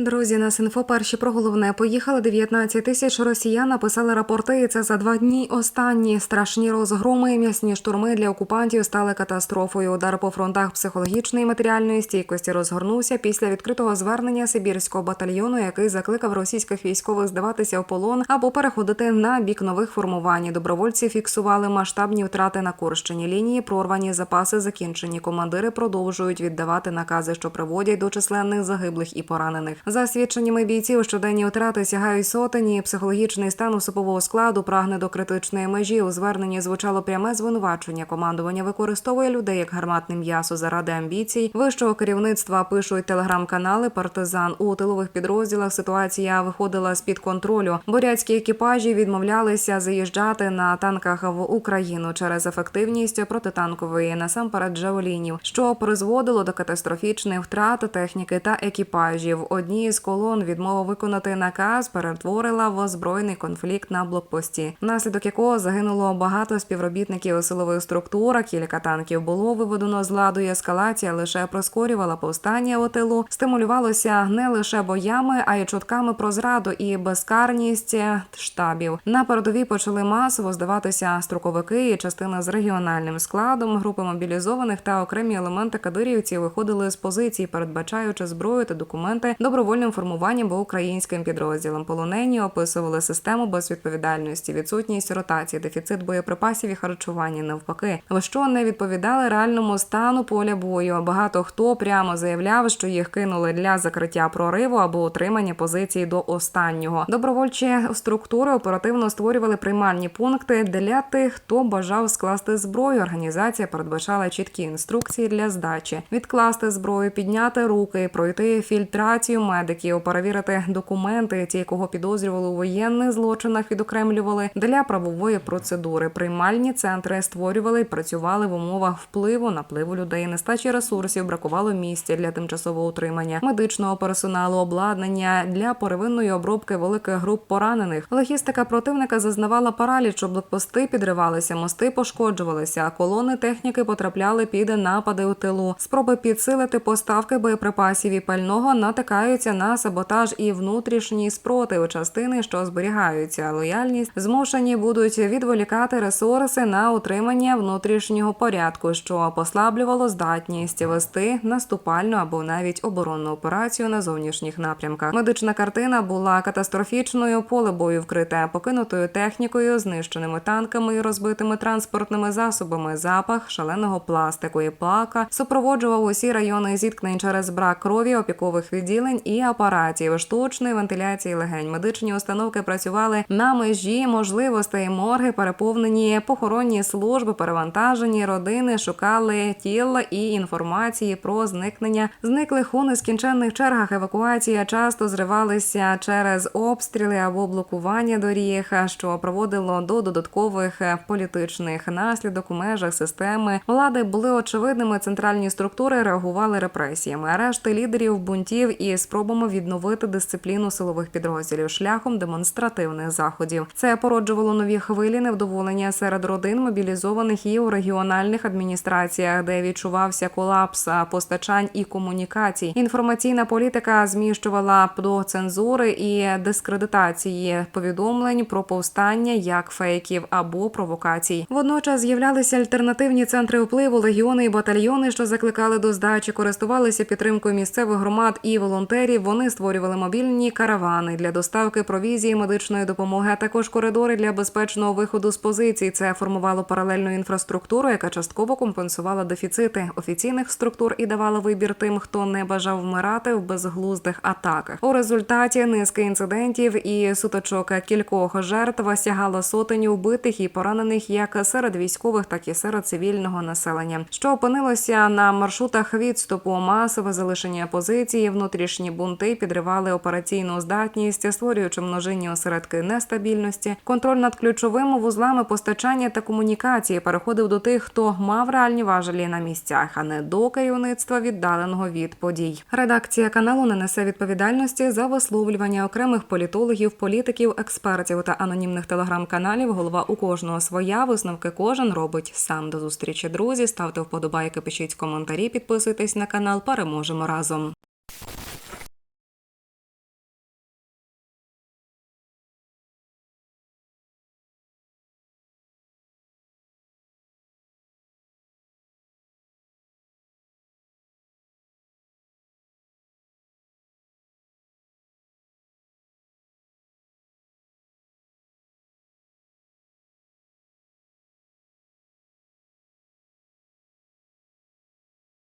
Друзі, на Синфо перші про головне поїхали 19 тисяч росіян. Написали рапорти. і Це за два дні. Останні страшні розгроми, м'ясні штурми для окупантів стали катастрофою. Удар по фронтах психологічної матеріальної стійкості розгорнувся після відкритого звернення Сибірського батальйону, який закликав російських військових здаватися в полон або переходити на бік нових формувань. Добровольці фіксували масштабні втрати на Курщині. Лінії прорвані запаси закінчені. Командири продовжують віддавати накази, що приводять до численних загиблих і поранених. За свідченнями бійців, щоденні втрати сягають сотені. Психологічний стан особового складу прагне до критичної межі. У зверненні звучало пряме звинувачення. Командування використовує людей як гарматне м'ясо заради амбіцій. Вищого керівництва пишуть телеграм-канали Партизан у тилових підрозділах. Ситуація виходила з під контролю. Бурятські екіпажі відмовлялися заїжджати на танках в Україну через ефективність протитанкової насамперед джавелінів, що призводило до катастрофічних втрат техніки та екіпажів. Одній з колон відмова виконати наказ перетворила в озброєний конфлікт на блокпості, внаслідок якого загинуло багато співробітників силових структур. Кілька танків було виведено з ладу. і Ескалація лише прискорювала повстання у тилу, стимулювалося не лише боями, а й чутками про зраду і безкарність штабів. На передовій почали масово здаватися строковики і частина з регіональним складом. Групи мобілізованих та окремі елементи кадирівців виходили з позицій, передбачаючи зброю та документи добровольним формуванням або українським підрозділом. Полонені описували систему безвідповідальності, відсутність ротації, дефіцит боєприпасів і харчування. Навпаки, що не відповідали реальному стану поля бою. Багато хто прямо заявляв, що їх кинули для закриття прориву або утримання позиції до останнього. Добровольчі структури оперативно створювали приймальні пункти для тих, хто бажав скласти зброю. Організація передбачала чіткі інструкції для здачі: відкласти зброю, підняти руки, пройти фільтрацію медиків, перевірити документи, ті, кого підозрювали у воєнних злочинах, відокремлювали для правової процедури. Приймальні центри створювали і працювали в умовах впливу, напливу людей, нестачі ресурсів, бракувало місця для тимчасового утримання, медичного персоналу, обладнання для первинної обробки великих груп поранених. Логістика противника зазнавала паралічу, блокпости підривалися, мости пошкоджувалися, а колони техніки потрапляли під напади у тилу. Спроби підсилити поставки боєприпасів і пального натикаються на саботаж і внутрішній спротив частини, що зберігаються. Лояльність змушені будуть відволікати ресурси на утримання внутрішнього порядку, що послаблювало здатність вести наступальну або навіть оборонну операцію на зовнішніх напрямках. Медична картина була катастрофічною, поле бою вкрите покинутою технікою, знищеними танками і розбитими транспортними засобами. Запах шаленого пластику і плака супроводжував усі райони зіткнень через брак крові, опікових відділень і апаратів, штучної вентиляції легень. Медичні установки працювали на межі можливостей. Морги переповнені похоронні служби, перевантажені родини шукали тіл і інформації про зникнення зниклих у нескінченних чергах. Евакуація часто зривалися через обстріли або блокування доріг, що проводило до додаткових політичних наслідок у межах системи. Влади були очевидними. Центральні структури реагували репресіями, арешти лідерів бунтів і спробами відновити дисципліну силових підрозділів шляхом демонстративних заходів. Це породжувало нові хвилі невдоволення серед родин мобілізованих і у регіональних адміністраціях, де відчувався колапс постачань і комунікацій. Інформаційна політика зміщувала до цензури і дискредитації повідомлень про повстання як фейків або провокацій. Водночас з'являлися альтернативні центри впливу, легіони і батальйони, що закликали до здачі, користувалися підтримкою місцевих громад і волонтерів. Вони створювали мобільні каравани для доставки провізії, медичної допомоги, а також коридори для безпечного виходу з позицій. Це формувало паралельну інфраструктуру, яка частково компенсувала дефіцити офіційних структур і давала вибір тим, хто не бажав вмирати в безглуздих атаках. У результаті низки інцидентів і суточок кількох жертв сягала сотень вбитих і поранених як серед військових, так і серед цивільного населення, що опинилося на маршрутах відступу, масове залишення позиції, внутрішні бунти підривали операційну здатність, створюючи множинні осередки нестабільності. Контроль над ключовими вузлами постачання та комунікації переходив до тих, хто мав реальні важелі на місцях, а не до керівництва віддаленого від подій. Редакція каналу не несе відповідальності за висловлювання окремих політологів, політиків, експертів та анонімних телеграм-каналів. Голова у кожного своя висновки кожен робить сам. До зустрічі, друзі. Ставте вподобайки, пишіть коментарі, підписуйтесь на канал. Переможемо разом.